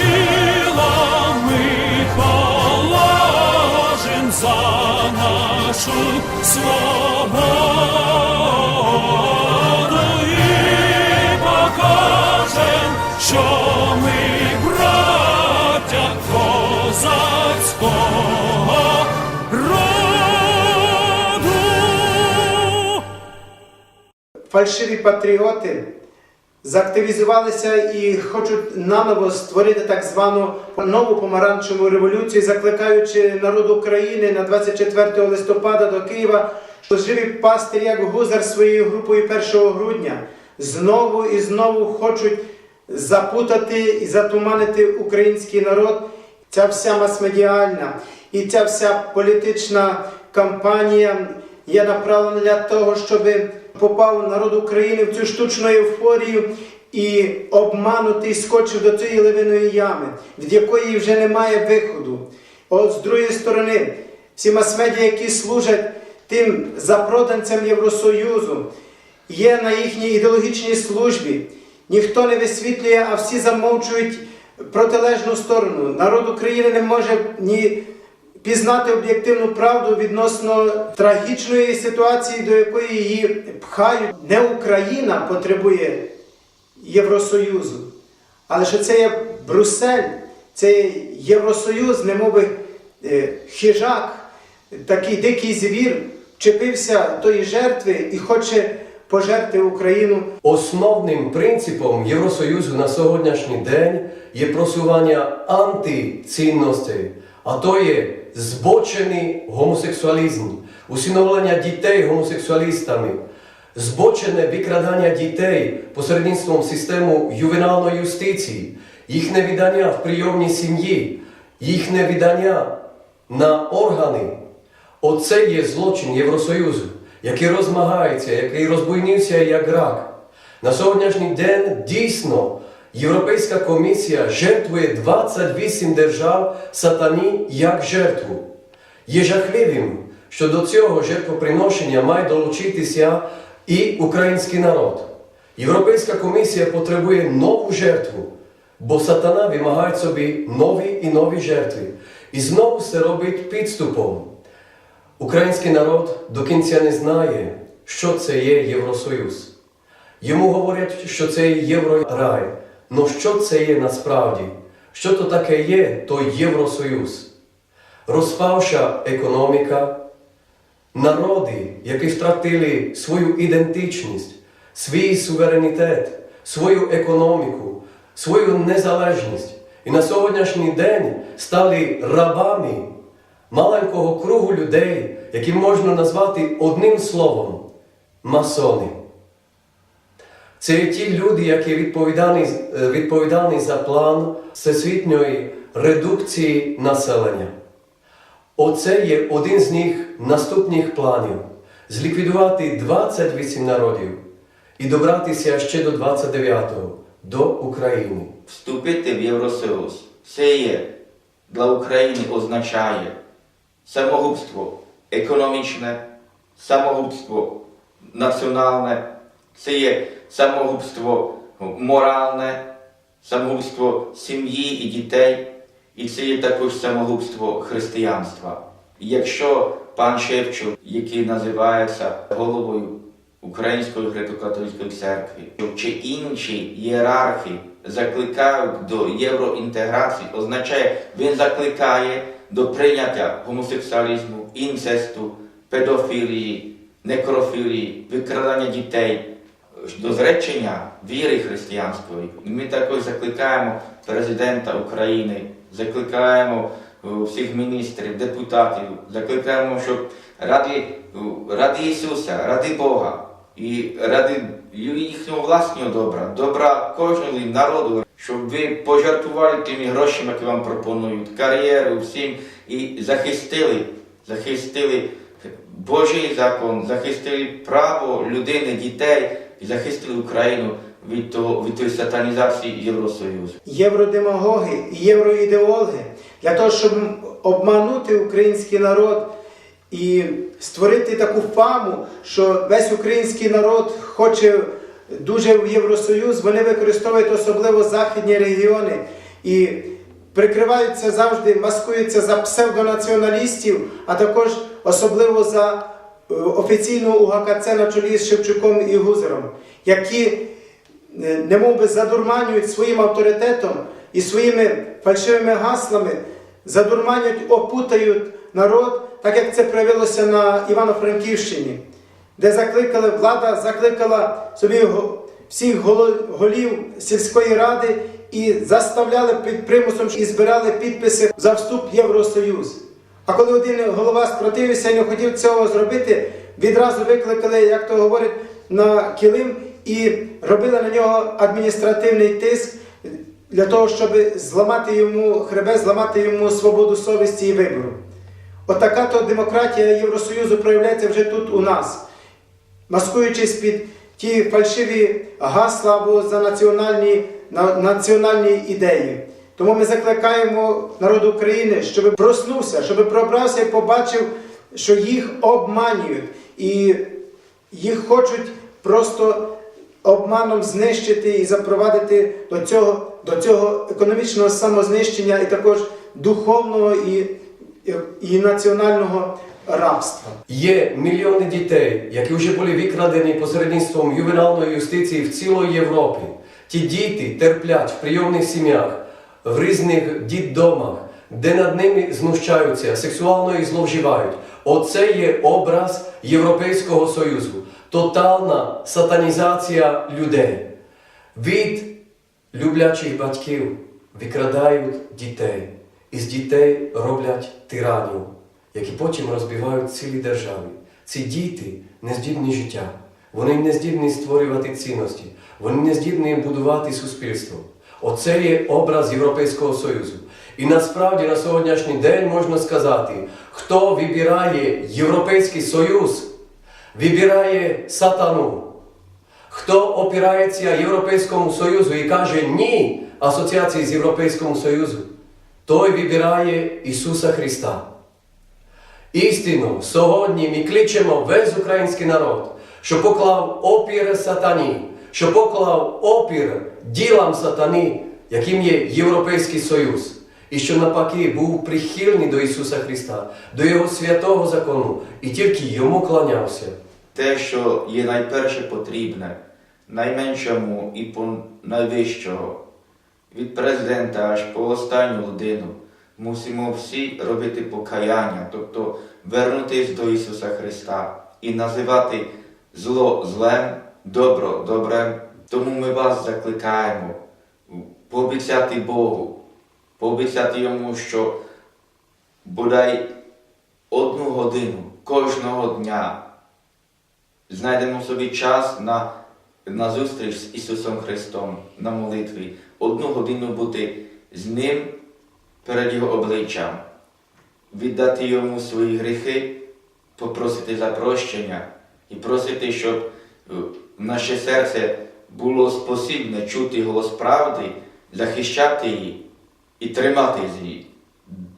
тілами положим за нашу свободу і покажем, що ми браття козацького роду. фальшиві патріоти заактивізувалися і хочуть наново створити так звану нову помаранчеву революцію, закликаючи народ України на 24 листопада до Києва, що живі пастирі, як гузар своєю групою 1 грудня, знову і знову хочуть запутати і затуманити український народ. Ця вся масмедіальна і ця вся політична кампанія є направлена для того, щоб попав народ України в цю штучну ейфорію і обманутий скочив до цієї ливиної ями, від якої вже немає виходу. От з другої сторони, всі мас-медіа, які служать тим запроданцям Євросоюзу, є на їхній ідеологічній службі. Ніхто не висвітлює, а всі замовчують протилежну сторону. Народ України не може ні пізнати об'єктивну правду відносно трагічної ситуації, до якої її пхають. Не Україна потребує Євросоюзу, але що це є Брюссель, це є Євросоюз, немови е, хижак, такий дикий звір, вчепився тої жертви і хоче пожерти Україну Основним принципом Євросоюзу на сьогоднішній день є просування антицінностей, а то є збочений гомосексуалізм, усиновлення дітей гомосексуалістами, збочене викрадання дітей посередництвом системи ювенальної юстиції, їхнє віддання в прийомній сім'ї, їхнє віддання на органи. Оце є злочин Євросоюзу, який розмагається, який розбуйнився як рак. На сьогоднішній день дійсно Європейська комісія жертвує 28 держав сатані як жертву. Є жахливим, що до цього жертвоприношення має долучитися і український народ. Європейська комісія потребує нову жертву, бо сатана вимагає собі нові і нові жертви. І знову це робить підступом. Український народ до кінця не знає, що це є Євросоюз. Йому говорять, що це є Єврорай. Но що це є насправді? Що то таке є той Євросоюз? Розпавша економіка, народи, які втратили свою ідентичність, свій суверенітет, свою економіку, свою незалежність. І на сьогоднішній день стали рабами маленького кругу людей, які можна назвати одним словом масони. Це ті люди, які відповідальні, е, відповідальні за план всесвітньої редукції населення. Оце є один з них наступних планів зліквідувати 28 народів і добратися ще до 29-го, до України. Вступити в Євросоюз. Це є для України означає самогубство економічне, самогубство національне, це є самогубство моральне, самогубство сім'ї і дітей, і це є також самогубство християнства. Якщо пан Шевчук, який називається головою Української греко-католицької церкви, чи інші ієрархи закликають до євроінтеграції, означає, він закликає до прийняття гомосексуалізму, інцесту, педофілії, некрофілії, викрадання дітей, до зречення віри християнської. Ми також закликаємо президента України, закликаємо е, всіх міністрів, депутатів, закликаємо, щоб ради, е, ради Ісуса, ради Бога і ради їхнього власного добра, добра кожного народу, щоб ви пожертвували тими грошима, які вам пропонують, кар'єру, всім, і захистили, захистили Божий закон, захистили право людини, дітей і захистили Україну від, того, від тої сатанізації Євросоюзу. євродемагоги і євроідеологи для того, щоб обманути український народ і створити таку фаму, що весь український народ хоче дуже в Євросоюз, вони використовують особливо західні регіони і прикриваються завжди, маскуються за псевдонаціоналістів, а також особливо за е, офіційну УГКЦ на чолі з Шевчуком і Гузером, які е, немов би задурманюють своїм авторитетом і своїми фальшивими гаслами, задурманюють, опутають народ, так як це проявилося на Івано-Франківщині, де закликали влада, закликала собі всіх голів сільської ради і заставляли під примусом і збирали підписи за вступ в Євросоюз. А коли один голова спротивився і не хотів цього зробити, відразу викликали, як то говорять, на килим і робили на нього адміністративний тиск для того, щоб зламати йому хребет, зламати йому свободу совісті і вибору. Отака то демократія Євросоюзу проявляється вже тут у нас, маскуючись під ті фальшиві гасла або за національні, на, національні ідеї. Тому ми закликаємо народ України, щоб проснувся, щоб пробрався і побачив, що їх обманюють і їх хочуть просто обманом знищити і запровадити до цього, до цього економічного самознищення і також духовного і, і, національного рабства. Є мільйони дітей, які вже були викрадені посередництвом ювенальної юстиції в цілої Європі. Ті діти терплять в прийомних сім'ях, в різних дітдомах, де над ними знущаються, сексуально їх зловживають. Оце є образ Європейського Союзу. Тотальна сатанізація людей. Від люблячих батьків викрадають дітей, і з дітей роблять тиранів, які потім розбивають цілі держави. Ці діти не здібні життя, вони не здібні створювати цінності, вони не здібні будувати суспільство. Оце є образ Європейського Союзу. І насправді на сьогоднішній день можна сказати, хто вибирає Європейський Союз, вибирає сатану. Хто опирається Європейському Союзу і каже ні асоціації з Європейським Союзом, той вибирає Ісуса Христа. Істинно, сьогодні ми кличемо весь український народ, що поклав опір сатані, що поклав опір ділам сатани, яким є Європейський Союз, і що навпаки був прихильний до Ісуса Христа, до Його святого закону, і тільки йому кланявся. те, що є найперше потрібне, найменшому і по найвищого, від президента аж по останню людину, мусимо всі робити покаяння, тобто вернутись до Ісуса Христа і називати зло злем, добро добрем. Тому ми вас закликаємо пообіцяти Богу, пообіцяти Йому, що бодай одну годину кожного дня знайдемо собі час на, на зустріч з Ісусом Христом на молитві, одну годину бути з Ним перед Його обличчям, віддати Йому свої гріхи, попросити за прощення і просити, щоб е, наше серце було спосібне чути голос правди, захищати її і тримати її,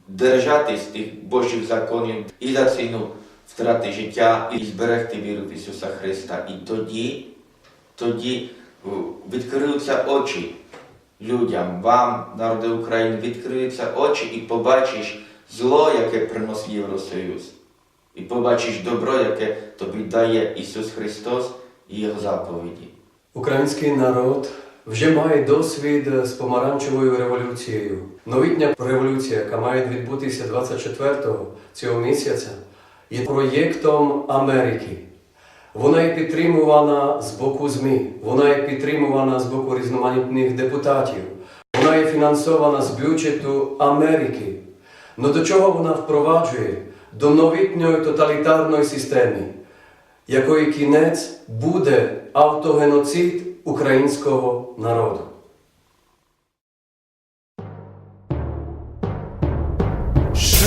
держатись тих Божих законів і за ціну втрати життя і зберегти віру в Ісуса Христа. І тоді, тоді відкриються очі людям, вам, народи України, відкриються очі і побачиш зло, яке приносить Євросоюз. І побачиш добро, яке тобі дає Ісус Христос Його заповіді. Український народ вже має досвід з помаранчевою революцією. Новітня революція, яка має відбутися 24-го цього місяця, є проєктом Америки. Вона є підтримувана з боку ЗМІ, вона є підтримувана з боку різноманітних депутатів, вона є фінансована з бюджету Америки. Ну до чого вона впроваджує? До новітньої тоталітарної системи, якої кінець буде автогеноцид українського народу. Ще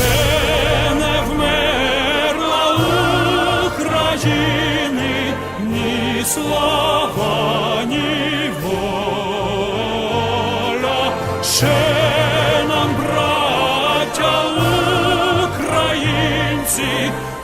не вмерла України слава. Ще нам, браття українці,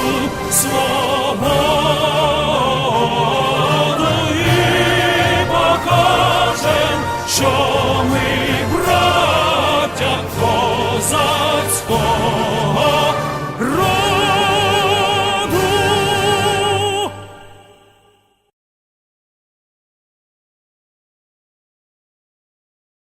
положим за нашу свободу.